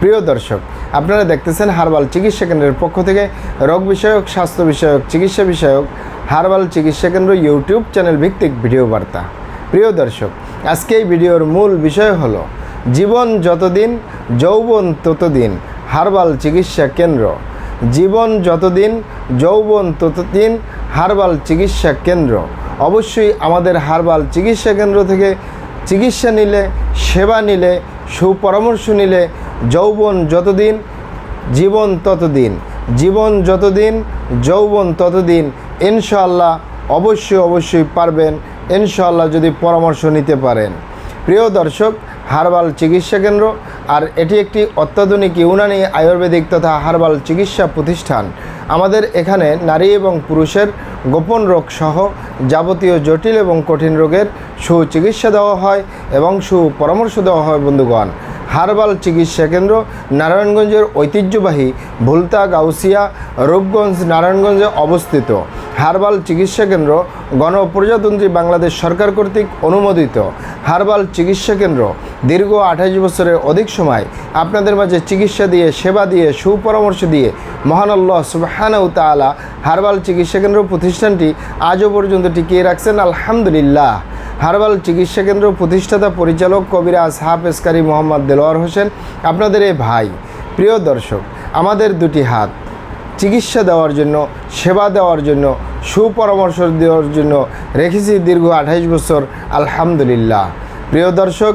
প্রিয় দর্শক, আপনারা দেখতেছেন হারবাল চিকিৎসা কেন্দ্রের পক্ষ থেকে রোগ বিষয়ক, স্বাস্থ্য বিষয়ক, চিকিৎসা বিষয়ক হারবাল চিকিৎসা কেন্দ্র ইউটিউব চ্যানেল ভিত্তিক ভিডিও বার্তা। প্রিয় দর্শক, আজকে এই ভিডিওর মূল বিষয় হলো, জীবন যতদিন, যৌবন ততদিন হারবাল চিকিৎসা কেন্দ্র। জীবন যতদিন, যৌবন ততদিন হারবাল চিকিৎসা কেন্দ্র। অবশ্যই আমাদের হারবাল চিকিৎসা কেন্দ্র থেকে চিকিৎসা নিলে, সেবা নিলে, সুপরামর্শ নিলে যৌবন যতদিন, জীবন ততদিন। জীবন যতদিন, যৌবন ততদিন। ইনশাআল্লাহ অবশ্যই অবশ্যই পারবেন। ইনশাআল্লাহ যদি পরামর্শ নিতে পারেন। প্রিয় দর্শক, হারবাল চিকিৎসা কেন্দ্র আর এটি একটি অত্যাধুনিক ইউনানি আয়ুর্বেদিক তথা হারবাল চিকিৎসা প্রতিষ্ঠান। আমাদের এখানে নারী এবং পুরুষের গোপন রোগ সহ যাবতীয় জটিল এবং কঠিন রোগের সুচিকিৎসা দেওয়া হয় এবং সুপরামর্শ দেওয়া হয় বন্ধুগণ। হারবাল চিকিৎসা কেন্দ্র, নারায়ণগঞ্জের ঐতিহ্যবাহী ভুলতা গাউসিয়া, রূপগঞ্জ, নারায়ণগঞ্জে অবস্থিত। হারবাল চিকিৎসা কেন্দ্র গণপ্রজাতন্ত্রী বাংলাদেশ সরকার কর্তৃক অনুমোদিত। হারবাল চিকিৎসা কেন্দ্র দীর্ঘ আঠাশ বছরের অধিক সময় আপনাদের মাঝে চিকিৎসা দিয়ে, সেবা দিয়ে, সুপরামর্শ দিয়ে মহান আল্লাহ সুবাহানাউ হারবাল চিকিৎসা কেন্দ্র প্রতিষ্ঠানটি আজও পর্যন্ত টিকিয়ে রাখছেন। আলহামদুলিল্লাহ। হারবাল চিকিৎসা কেন্দ্র প্রতিষ্ঠাতা পরিচালক কবিরাজ হাফেজকারী মোহাম্মদ দেলোয়ার হোসেন, আপনাদের এই ভাই। প্রিয় দর্শক, আমাদের দুটি হাত, চিকিৎসা দেওয়ার জন্য, সেবা দেওয়ার জন্য, সুপরামর্শ দেওয়ার জন্য রেখেছি দীর্ঘ আঠাইশ বছর, আলহামদুলিল্লাহ। প্রিয় দর্শক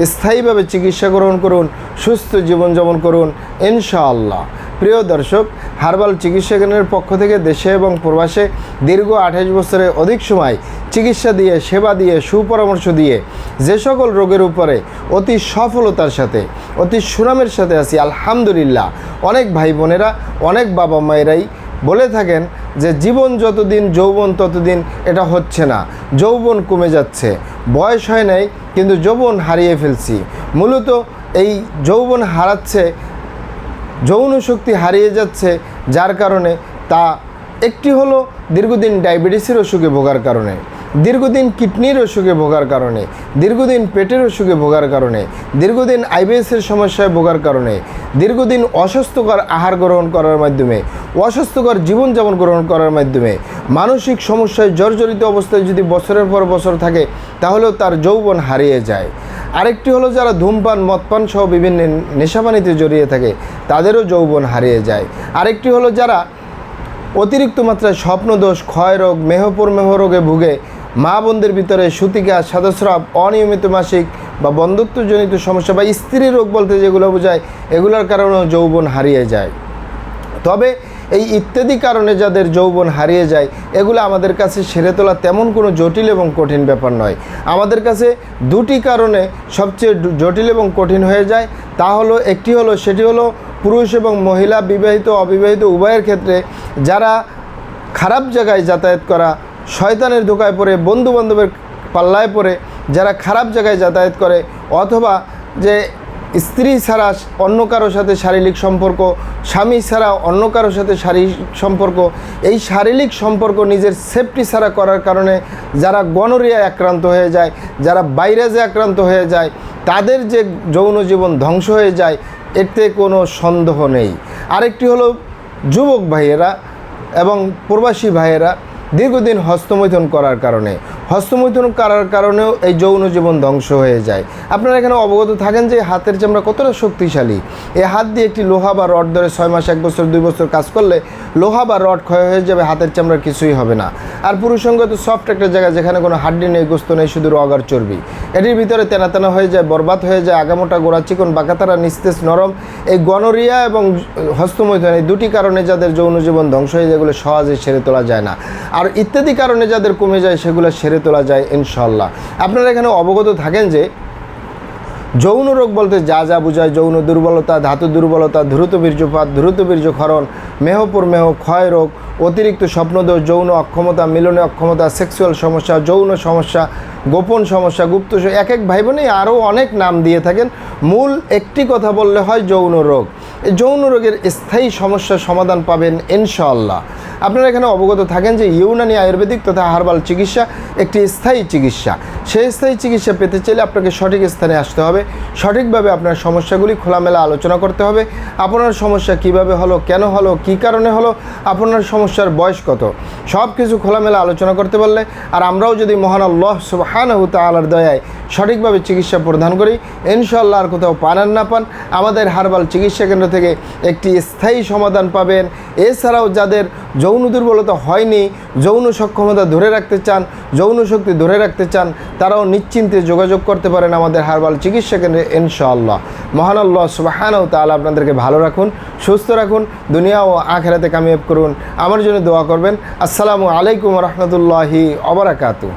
স্থায়ীভাবে চিকিৎসা গ্রহণ করুন, সুস্থ জীবনযাপন করুন, ইনশাআল্লাহ। প্রিয় দর্শক, হারবাল চিকিৎসা কেন্দ্রের পক্ষ থেকে দেশে এবং প্রবাসে দীর্ঘ আঠাশ বছরের অধিক সময় চিকিৎসা দিয়ে, সেবা দিয়ে, সুপরামর্শ দিয়ে যে সকল রোগের উপরে অতি সফলতার সাথে, অতি সুনামের সাথে আছি, আলহামদুলিল্লাহ। অনেক ভাই বোনেরা, অনেক বাবা মায়েরাই বলে থাকেন যে জীবন যতদিন, যৌবন ততদিন এটা হচ্ছে না। যৌবন কমে যাচ্ছে। বয়স হয় নাই, কিন্তু যৌবন হারিয়ে ফেলছি। মূলত এই যৌবন হারাচ্ছে, যৌন শক্তি হারিয়ে যাচ্ছে, যার কারণে তা একটি হলো দীর্ঘদিন ডায়াবেটিসের অসুখে ভোগার কারণে। দীর্ঘদিন কিডনির অসুখে ভোগার কারণে, দীর্ঘদিন পেটের অসুখে ভোগার কারণে, দীর্ঘদিন আইবিএসের সমস্যায় ভোগার কারণে, দীর্ঘদিন অস্বাস্থ্যকর আহার গ্রহণ করার মাধ্যমে, অস্বাস্থ্যকর জীবনযাপন গ্রহণ করার মাধ্যমে, মানসিক সমস্যায় জর্জরিত অবস্থায় যদি বছরের পর বছর থাকে, তাহলেও তার যৌবন হারিয়ে যায়। আরেকটি হলো যারা ধূমপান, মদপান সহ বিভিন্ন নেশাপানিতে জড়িয়ে থাকে, তাদেরও যৌবন হারিয়ে যায়। আরেকটি হলো যারা অতিরিক্ত মাত্রায় স্বপ্নদোষ, ক্ষয়রোগ মেহপরমেহ রোগে ভুগে মা বোনদের ভিতরে সুতিকা, সাদস্রাব, অনিয়মিত মাসিক বা বন্ধুত্বজনিত সমস্যা বা স্ত্রী রোগ বলতে যেগুলো বোঝায়, এগুলোর কারণেও যৌবন হারিয়ে যায়। তবে এই ইত্যাদি কারণে যাদের যৌবন হারিয়ে যায়, এগুলো আমাদের কাছে সেরে তোলা তেমন কোনো জটিল এবং কঠিন ব্যাপার নয়। আমাদের কাছে দুটি কারণে সবচেয়ে জটিল এবং কঠিন হয়ে যায়। তা হলো, একটি হলো, সেটি হলো পুরুষ এবং মহিলা বিবাহিত অবিবাহিত উভয়ের ক্ষেত্রে যারা খারাপ জায়গায় যাতায়াত করা শয়তানের ধোকায় পড়ে বন্ধু বান্ধবের পাল্লায় পড়ে, যারা খারাপ জায়গায় যাতায়াত করে, অথবা যে স্ত্রী ছাড়া অন্য কারোর সাথে শারীরিক সম্পর্ক, স্বামী ছাড়া অন্য কারোর সাথে শারীরিক সম্পর্ক, এই শারীরিক সম্পর্ক নিজের সেফটি ছাড়া করার কারণে যারা গনোরিয়ায় আক্রান্ত হয়ে যায়, যারা ভাইরাসে আক্রান্ত হয়ে যায়, তাদের যে যৌন জীবন ধ্বংস হয়ে যায়, এতে কোনো সন্দেহ নেই। আরেকটি হলো যুবক ভাইয়েরা এবং প্রবাসী ভাইয়েরা দীর্ঘদিন হস্তমৈথুন করার কারণে। হস্তমৈথুন করার কারণেও এই যৌন জীবন ধ্বংস হয়ে যায়। আপনারা এখানে অবগত থাকেন যে হাতের চামড়া কতটা শক্তিশালী। এই হাত দিয়ে একটি লোহা বা রড ধরে ছয় মাস, এক বছর, দুই বছর কাজ করলে লোহা বা রড ক্ষয় হয়ে যাবে, হাতের চামড়ার কিছুই হবে না। আর পুরুষঙ্গ তো সফট একটা জায়গা যেখানে কোনো হাড্ডি নেই, গোস্ত নেই, শুধু রগার চর্বি। এটির ভিতরে তেনা তেনা হয়ে যায়, বরবাদ হয়ে যায়, আগামোটা গোড়া চিকন, বাঁকাতারা, নিস্তেজ, নরম। এই গনোরিয়া এবং হস্তমৈথুন এই দুটি কারণে যাদের যৌন জীবন ধ্বংস হয়ে যায়, এগুলো সহজে সেরে তোলা যায় না। আর ইত্যাদি কারণে যাদের কমে যায়, সেগুলো সেরে তোলা যায় ইনশাল্লাহ আপনারা এখানে অবগত থাকেন যে, যৌন রোগ বলতে যা যা বোঝায়, যৌন দুর্বলতা, ধাতু দুর্বলতা, দ্রুত বীর্যপাত, দ্রুত বীর্যক্ষরণ মেহপুর মেহ, ক্ষয় রোগ, অতিরিক্ত স্বপ্নদোষ, যৌন অক্ষমতা, মিলনে অক্ষমতা, সেক্সুয়াল সমস্যা, যৌন সমস্যা, গোপন সমস্যা, গুপ্ত এক এক ভাই বোনেই আরও অনেক নাম দিয়ে থাকেন। মূল একটি কথা বললে হয় যৌন রোগ। যৌন রোগের স্থায়ী সমস্যার সমাধান পাবেন ইনশাআল্লাহ। আপনারা এখানে অবগত থাকেন যে ইউনানি আয়ুর্বেদিক তথা হার্বাল চিকিৎসা একটি স্থায়ী চিকিৎসা। সেই স্থায়ী চিকিৎসা পেতে চাইলে আপনাকে সঠিক স্থানে আসতে হবে। সঠিকভাবে আপনার সমস্যাগুলি খোলামেলা আলোচনা করতে হবে। আপনার সমস্যা কীভাবে হলো, কেন হলো, কী কারণে হলো, আপনার সমস্যার বয়স কত? সব কিছু খোলামেলা আলোচনা করতে পারলে, আর আমরাও যদি মহান আল্লাহ সুবহানাহু তাআলার দয়ায় সঠিকভাবে চিকিৎসা প্রদান করি। ইনশাল্লাহ আর কোথাও পান আর না পান। আমাদের হারবাল চিকিৎসা কেন্দ্র থেকে একটি স্থায়ী সমাধান পাবেন। এছাড়াও যাদের যৌন দুর্বলতা হয়নি, যৌন সক্ষমতা ধরে রাখতে চান, যৌন শক্তি ধরে রাখতে চান, তারাও নিশ্চিন্তে যোগাযোগ করতে পারেন আমাদের হারবাল চিকিৎসা কেন্দ্রে ইনশাআল্লাহ। মহান আল্লাহ সুবাহানাও তাহলে আপনাদেরকে ভালো রাখুন, সুস্থ রাখুন, দুনিয়া ও আখেরাতে কামিয়াব করুন। আমার জন্য দোয়া করবেন। আসসালামু আলাইকুম রহমতুল্লাহি অবরাকাতু